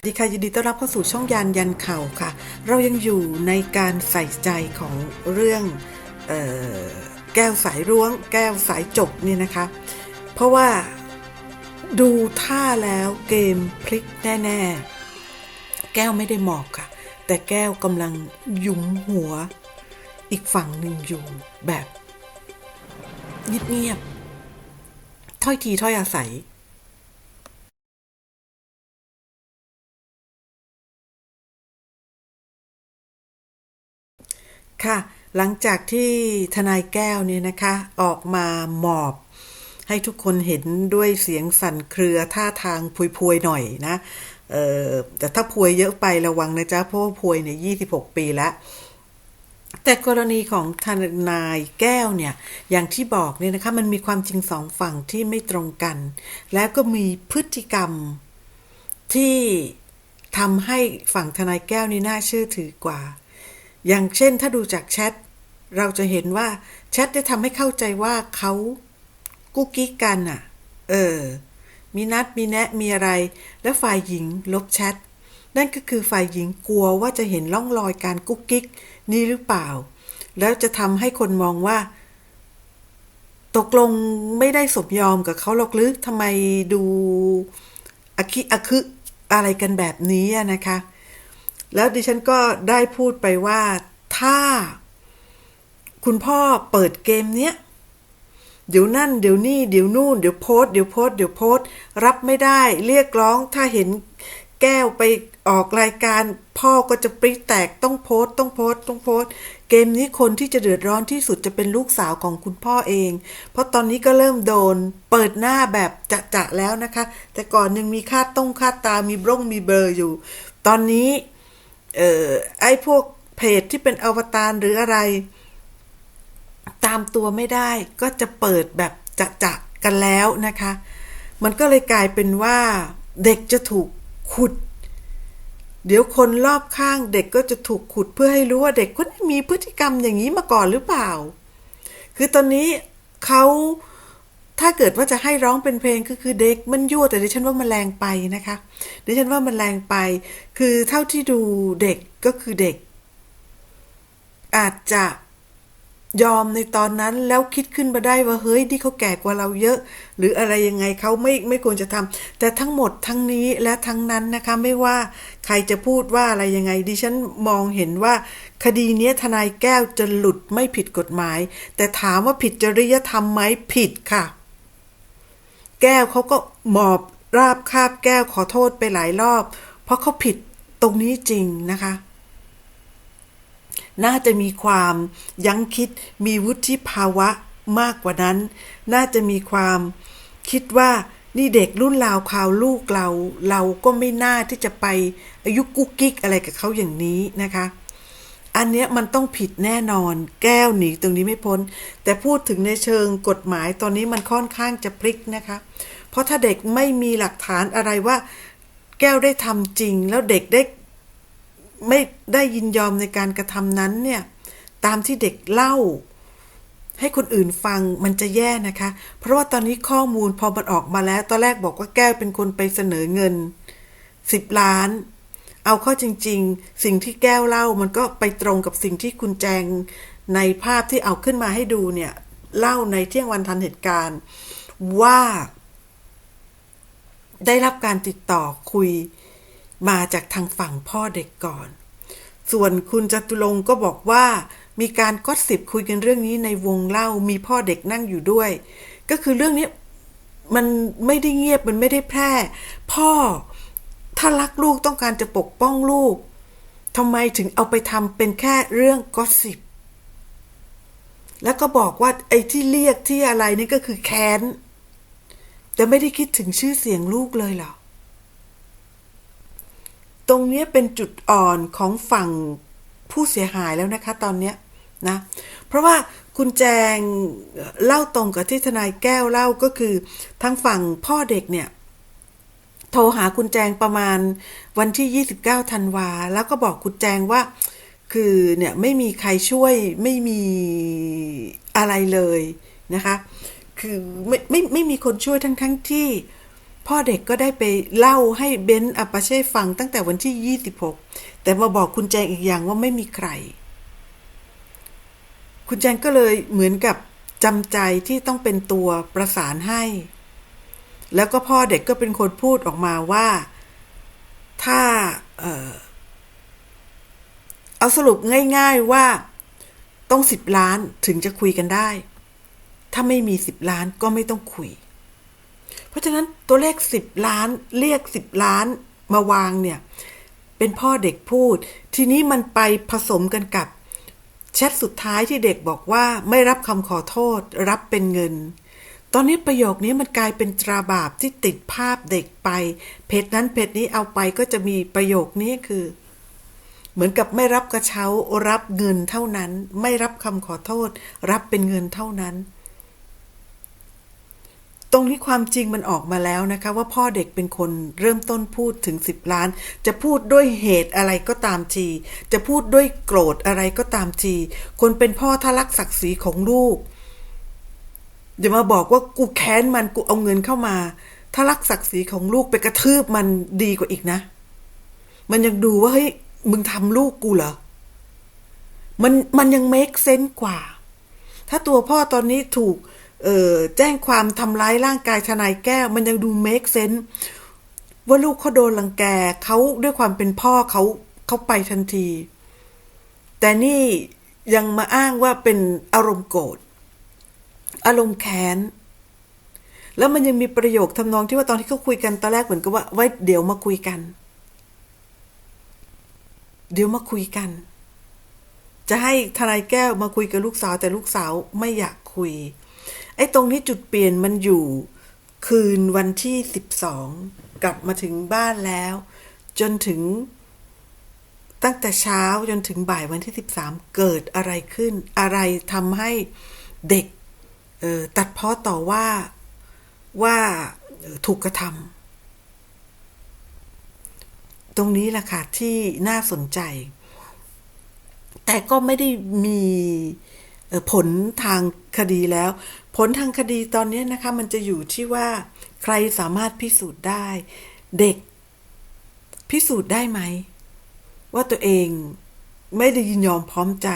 ดีค่ะยินดีต้อนรับเข้าสู่ช่องยานยันเข่าค่ะ เรายังอยู่ในการใส่ใจของเรื่องออแก้วสายร้วง แก้วสายจบนี่นะคะ เพราะว่าดูท่าแล้วเกมพลิกแน่ ๆ แก้วไม่ได้หมอบค่ะ แต่แก้วกำลังยุมหัว อีกฝั่งหนึ่งอยู่แบบเงียบๆถ้อยทีถ้อยอาศัย ค่ะ หลังจากที่ทนายแก้วเนี่ยนะคะ ออกมาหมอบ ให้ทุกคนเห็นด้วยเสียงสั่นเครือท่าทางพวยๆหน่อยนะแต่ถ้าพวยเยอะไประวังนะจ๊ะ เพราะว่าพวยเนี่ย26ปีแล้วแต่กรณีของทนายแก้วเนี่ย อย่างที่บอกเนี่ยนะคะ มันมีความจริงสองฝั่งที่ไม่ตรงกัน แล้วก็มีพฤติกรรมที่ทำให้ฝั่งทนายแก้วนี่น่าเชื่อถือกว่า อย่างเช่นถ้าดูจากแชทเราจะเห็นว่าแชทได้ทำให้เข้าใจว่าเขากุ๊กกิ๊กกันอะ เออ มีนัดมีแนะมีอะไร แล้วฝ่ายหญิงลบแชทนั่นก็คือฝ่ายหญิงกลัวว่าจะเห็นร่องรอยการกุ๊กกิ๊กนี้หรือเปล่า แล้วจะทำให้คนมองว่า ตกลงไม่ได้สมยอมกับเขาหรอกหรือทำไมดูอะคิอะคึอะไรกันแบบนี้นะคะ แล้วดิฉันก็ได้พูดไปว่าถ้า คุณพ่อเปิดเกมเนี้ยเดี๋ยวนั่นเดี๋ยวนี่เดี๋ยวนู่นเดี๋ยวโพสเดี๋ยวโพสเดี๋ยวโพสรับไม่ได้เรียกร้องถ้าเห็นแก้วไปออกรายการ พ่อก็จะปริแตกต้องโพสต้องโพสต้องโพสเกมนี้คนที่จะเดือดร้อนที่สุดจะเป็นลูกสาวของคุณพ่อเอง เพราะตอนนี้ก็เริ่มโดนเปิดหน้าแบบจะๆแล้วนะคะ แต่ก่อนยังมีคาดต้องคาดตามีบร่งมีเบอร์อยู่ ตอนนี้ เอ่อไอ้พวกเพจที่เป็นอวตารหรืออะไร ตามตัวไม่ได้ก็จะเปิดแบบจะจะกันแล้วนะคะ มันก็เลยกลายเป็นว่าเด็กจะถูกขุด เดี๋ยวคนรอบข้างเด็กก็จะถูกขุดเพื่อให้รู้ว่าเด็กคนนี้มีพฤติกรรมอย่างนี้มาก่อนหรือเปล่า คือตอนนี้เขา ถ้าเกิดว่าจะให้ร้องเป็นเพลงก็คือเด็กมันยั่วแต่ดิฉันว่ามันแรงไปนะคะดิฉันว่ามันแรงไป คือเท่าที่ดูเด็กก็คือเด็ก อาจจะยอมในตอนนั้นแล้วคิดขึ้นมาได้ว่าเฮ้ยนี่เขาแก่กว่าเราเยอะ หรืออะไรยังไงเขาไม่ไม่ควรจะทำแต่ทั้งหมดทั้งนี้และทั้งนั้นนะคะไม่ว่าใครจะพูดว่าอะไรยังไง ดิฉันมองเห็นว่าคดีนี้ทนายแก้วจะหลุดไม่ผิดกฎหมาย แต่ถามว่าผิดจริยธรรมไหมผิดค่ะ แก้วเขาก็หมอบราบคาบแก้วขอโทษไปหลายรอบ เพราะเขาผิดตรงนี้จริงนะคะ น่าจะมีความยั้งคิดมีวุฒิภาวะมากกว่านั้น น่าจะมีความคิดว่านี่เด็กรุ่นราวคราวลูกเรา เราก็ไม่น่าที่จะไปอายุกุ๊กกิ๊กอะไรกับเขาอย่างนี้นะคะ อันเนี้ยมันต้องผิดแน่นอนแก้วหนีตรงนี้ไม่พ้น แต่พูดถึงในเชิงกฎหมายตอนนี้มันค่อนข้างจะพลิกนะคะ เพราะถ้าเด็กไม่มีหลักฐานอะไรว่า แก้วได้ทำจริง แล้วเด็กได้ไม่ได้ยินยอมในการกระทำนั้นเนี่ยตามที่เด็กเล่า ให้คนอื่นฟังมันจะแย่นะคะ เพราะว่าตอนนี้ข้อมูลพอมันออกมาแล้ว ตอนแรกบอกว่าแก้วเป็นคนไปเสนอเงินสิบล้าน เอาเข้าจริง ๆ สิ่งที่แก้วเล่ามันก็ไปตรงกับสิ่งที่คุณแจงในภาพที่เอาขึ้นมาให้ดูเนี่ยเล่าในเที่ยงวันทันเหตุการณ์ ว่า ได้รับการติดต่อคุยมาจากทางฝั่งพ่อเด็กก่อน ส่วนคุณจตุรงก็บอกว่า มีการก็สิบคุยกันเรื่องนี้ในวงเล่ามีพ่อเด็กนั่งอยู่ด้วย ก็คือเรื่องนี้มันไม่ได้เงียบมันไม่ได้แพร่ พ่อ ถ้ารักลูกต้องการจะปกป้องลูกทำไมถึงเอาไปทำเป็นแค่เรื่องก็สิบแล้วก็บอกว่าไอ้ที่เรียกที่อะไรนี่ก็คือแค้นแต่ไม่ได้คิดถึงชื่อเสียงลูกเลยเหรอ ตรงเนี้ยเป็นจุดอ่อนของฝั่งผู้เสียหายแล้วนะคะ ตอนเนี้ยนะ เพราะว่าคุณแจงเล่าตรงกับที่ทนายแก้วเล่าก็คือทางฝั่งพ่อเด็กเนี่ย โทรหาคุณแจงประมาณวันที่ 29ธันวา แล้วก็บอกคุณแจงว่า คือเนี่ยไม่มีใครช่วยไม่มีอะไรเลยนะคะ คือไม่ไม่ไม่มีคนช่วยทั้งทั้งที่ พ่อเด็กก็ได้ไปเล่าให้เบนซ์อัปาเช่ฟังตั้งแต่วันที่ 26 แต่มาบอกคุณแจงอีกอย่างว่าไม่มีใคร คุณแจงก็เลยเหมือนกับจำใจที่ต้องเป็นตัวประสานให้ แล้วก็พ่อเด็กก็เป็นคนพูดออกมาว่า ถ้าเออเอาสรุปง่ายๆว่าต้องสิบล้านถึงจะคุยกันได้ ถ้าไม่มีสิบล้านก็ไม่ต้องคุย เพราะฉะนั้นตัวเลขสิบล้านเรียกสิบล้านมาวางเนี่ย เป็นพ่อเด็กพูด ทีนี้มันไปผสมกันกับแชทสุดท้ายที่เด็กบอกว่าไม่รับคำขอโทษ รับเป็นเงิน ตอนนี้ประโยคนี้มันกลายเป็นตราบาปที่ติดภาพเด็กไป เพจนั้นเพจนี้เอาไปก็จะมีประโยคนี้คือ เหมือนกับไม่รับกระเช้ารับเงินเท่านั้น ไม่รับคำขอโทษ รับเป็นเงินเท่านั้น ตรงนี้ความจริงมันออกมาแล้วนะคะ ว่าพ่อเด็กเป็นคนเริ่มต้นพูดถึง 10 ล้าน จะพูดด้วยเหตุอะไรก็ตามที จะพูดด้วยโกรธอะไรก็ตามที คนเป็นพ่อถ้ารักศักดิ์ศรีของลูก อย่ามาบอกว่ากูแค้นมันกูเอาเงินเข้ามา ถ้ารักศักดิ์ศรีของลูกไปกระทืบมันดีกว่าอีกนะ มันยังดูว่าเฮ้ยมึงทำลูกกูเหรอ มันมันยังเมคเซนส์กว่า ถ้าตัวพ่อตอนนี้ถูก เอ่อแจ้งความทำร้ายร่างกายทนายแก้ว มันยังดูเมคเซนส์ว่าลูกเขาโดนรังแกเขาด้วยความเป็นพ่อเขาเขาไปทันที แต่นี่ยังมาอ้างว่าเป็นอารมณ์โกรธ อารมณ์แค้นแล้วมันยังมีประโยคทำนองที่ว่าตอนที่เขาคุยกันตอนแรกเหมือนกับว่าไว้เดี๋ยวมาคุยกัน เดี๋ยวมาคุยกัน จะให้ทนายแก้วมาคุยกับลูกสาว แต่ลูกสาวไม่อยากคุย ไอ้ตรงนี้จุดเปลี่ยนมันอยู่ คืนวันที่สิบสองกลับมาถึงบ้านแล้ว จนถึง ตั้งแต่เช้าจนถึงบ่ายวันที่สิบสามเกิดอะไรขึ้น อะไรทำให้เด็ก ตัดเพ้อต่อว่าว่าถูกกระทำตรงนี้แหละค่ะที่น่าสนใจ แต่ก็ไม่ได้มีผลทางคดีแล้ว ผลทางคดีตอนนี้นะคะ มันจะอยู่ที่ว่าใครสามารถพิสูจน์ได้ เด็กพิสูจน์ได้ไหม ว่าตัวเอง ไม่ได้ยินยอมพร้อมใจ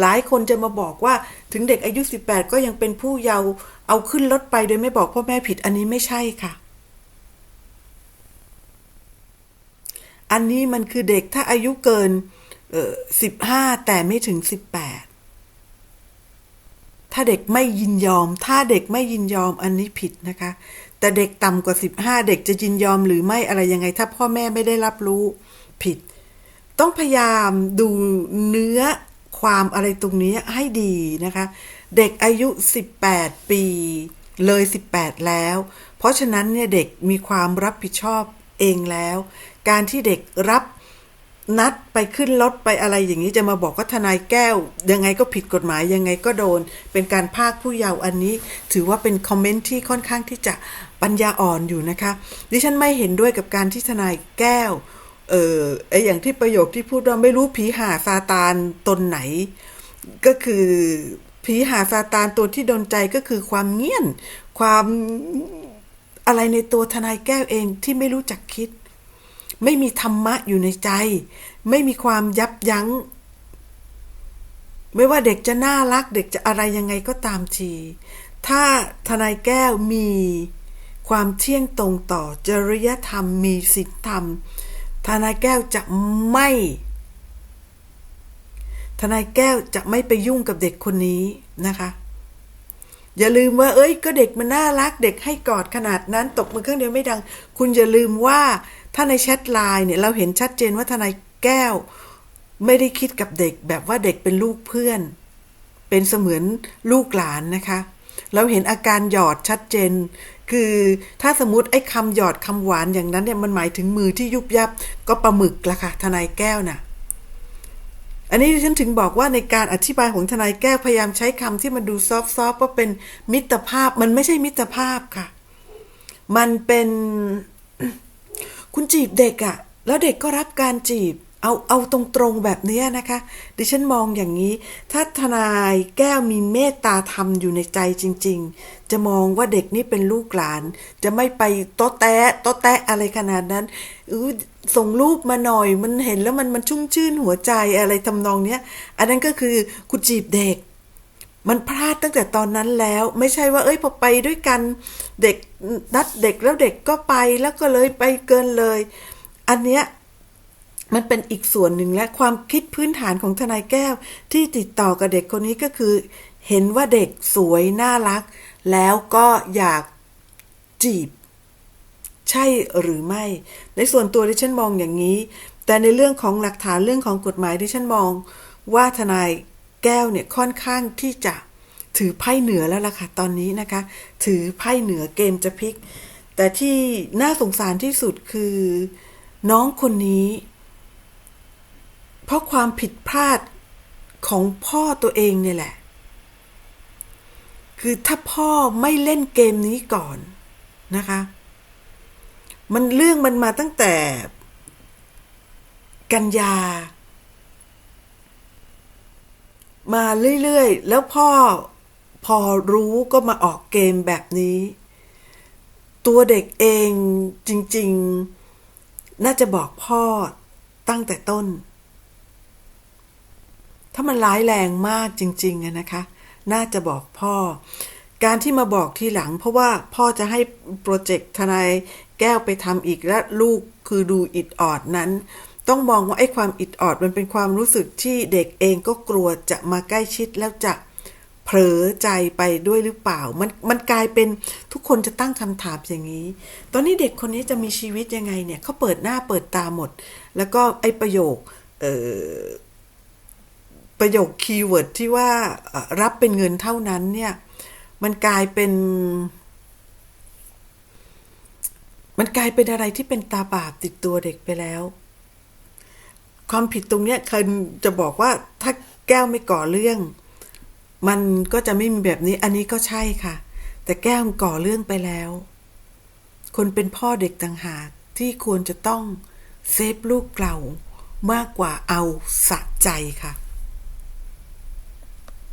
หลายคนจะมาบอกว่าถึงเด็กอายุ 18 ก็ยังเป็นผู้เยาว์เอาขึ้นรถไปโดยไม่บอกพ่อแม่ผิดอันนี้ไม่ใช่ค่ะ อันนี้มันคือเด็กถ้าอายุเกินเอ่อ15แต่ไม่ถึง18ถ้าเด็กไม่ยินยอม ถ้าเด็กไม่ยินยอมอันนี้ผิดนะคะ แต่เด็กต่ำกว่า15เด็กจะยินยอมหรือไม่อะไรยังไง ถ้าพ่อแม่ไม่ได้รับรู้ผิด ต้องพยายามดูเนื้อความอะไรตรงนี้ให้ดีนะคะ เด็กอายุ 18 ปีเลย 18 แล้ว เพราะฉะนั้นเนี่ยเด็กมีความรับผิดชอบเองแล้ว การที่เด็กรับนัดไปขึ้นรถไปอะไรอย่างนี้จะมาบอกว่าทนายแก้ว ยังไงก็ผิดกฎหมายยังไงก็โดน เป็นการพากผู้เยาว์อันนี้ ถือว่าเป็นคอมเมนต์ที่ค่อนข้างที่จะปัญญาอ่อนอยู่นะคะ ดิฉันไม่เห็นด้วยกับการที่ทนายแก้ว เออไออย่างที่ประโยคที่พูดว่าไม่รู้ผีหาซาตานตนไหน ก็คือผีหาซาตานตัวที่โดนใจก็คือความเงียน ความอะไรในตัวทนายแก้วเองที่ไม่รู้จักคิด ไม่มีธรรมะอยู่ในใจ ไม่มีความยับยัง้ง ไม่ว่าเด็กจะน่ารัก เด็กจะอะไรยังไงก็ตามที ถ้าทนายแก้วมีความเที่ยงตรงต่อจริยธรรมมีศีลธรรม ทนายแก้วจะไม่ ทนายแก้วจะไม่ไปยุ่งกับเด็กคนนี้นะคะ อย่าลืมว่า เอ้ย ก็เด็กมันน่ารัก เด็กให้กอดขนาดนั้น ตกมือเครื่องเดียวไม่ดัง คุณอย่าลืมว่า ถ้าในแชทไลน์เนี่ยเราเห็นชัดเจนว่าทนายแก้ว ไม่ได้คิดกับเด็กแบบว่าเด็กเป็นลูกเพื่อน เป็นเสมือนลูกหลานนะคะ เราเห็นอาการหยอดชัดเจน คือถ้าสมมติไอ้คำหยอดคำหวานอย่างนั้นเนี่ยมันหมายถึงมือที่ยุบยับก็ปลาหมึกละค่ะทนายแก้วน่ะ อันนี้ฉันถึงบอกว่าในการอธิบายของทนายแก้วพยายามใช้คำที่มันดูซอฟต์ๆว่าเป็นมิตรภาพ มันไม่ใช่มิตรภาพค่ะ มันเป็นคุณจีบเด็กอะแล้วเด็กก็รับการจีบ เอาเอาตรงๆแบบเนี้ยนะคะ ดิฉันมองอย่างนี้ ถ้าทนายแก้วมีเมตตาธรรมอยู่ในใจจริง ๆ จะมองว่าเด็กนี่เป็นลูกหลาน จะไม่ไปโต๊ะแตะโต๊ะแตะอะไรขนาดนั้นอส่งรูปมาหน่อยมันเห็นแล้วมันมันชุ่มชื่นหัวใจอะไรทำนองเนี้ย อันนั้นก็คือคุณจีบเด็กมันพลาดตั้งแต่ตอนนั้นแล้ว ไม่ใช่ว่า เอ้ยพอไปด้วยกัน เด็กนัดเด็กแล้วเด็กก็ไปแล้วก็เลยไปเกินเลย อันเนี้ย มันเป็นอีกส่วนหนึ่งและความคิดพื้นฐานของทนายแก้ว ที่ติดต่อกับเด็กคนนี้ก็คือ เห็นว่าเด็กสวยน่ารัก แล้วก็อยากจีบ ใช่หรือไม่ ในส่วนตัวดิฉันมองอย่างนี้ แต่ในเรื่องของหลักฐานเรื่องของกฎหมายดิฉันมอง ว่าทนายแก้วเนี่ยค่อนข้างที่จะถือไพ่เหนือแล้วล่ะค่ะตอนนี้นะคะ ถือไพ่เหนือเกมจะพลิก แต่ที่น่าสงสารที่สุดคือ น้องคนนี้ เพราะความผิดพลาดของพ่อตัวเองเนี่ยแหละ คือถ้าพ่อไม่เล่นเกมนี้ก่อนนะคะ มันเรื่องมันมาตั้งแต่ กันยา มาเรื่อยๆ แล้วพ่อพอรู้ก็มาออกเกมแบบนี้ ตัวเด็กเองจริง ๆ น่าจะบอกพ่อตั้งแต่ต้น ถ้ามันร้ายแรงมากจริงๆอะนะคะ น่าจะบอกพ่อ การที่มาบอกทีหลัง เพราะว่าพ่อจะให้โปรเจกต์ทนายแก้วไปทำอีกและลูกคือดูอิดออดนั้น ต้องมองว่าไอ้ความอิดออดมันเป็นความรู้สึกที่เด็กเองก็กลัวจะมาใกล้ชิดแล้วจะเผลอใจไปด้วยหรือเปล่า มันมันกลายเป็นทุกคนจะตั้งคำถามอย่างนี้ ตอนนี้เด็กคนนี้จะมีชีวิตยังไงเนี่ยเขาเปิดหน้าเปิดตาหมด แล้วก็ไอ้ประโยคเอ่อ ประโยคคีย์เวิร์ดที่ว่ารับเป็นเงินเท่านั้นเนี่ย มันกลายเป็น มันกลายเป็นอะไรที่เป็นตาบาปติดตัวเด็กไปแล้ว ความผิดตรงเนี้ยคันจะบอกว่าถ้าแก้วไม่ก่อเรื่อง มันก็จะไม่มีแบบนี้ อันนี้ก็ใช่ค่ะ แต่แก้วก่อเรื่องไปแล้ว คนเป็นพ่อเด็กต่างหากที่ควรจะต้องเซฟลูกเรามากกว่าเอาสะใจค่ะ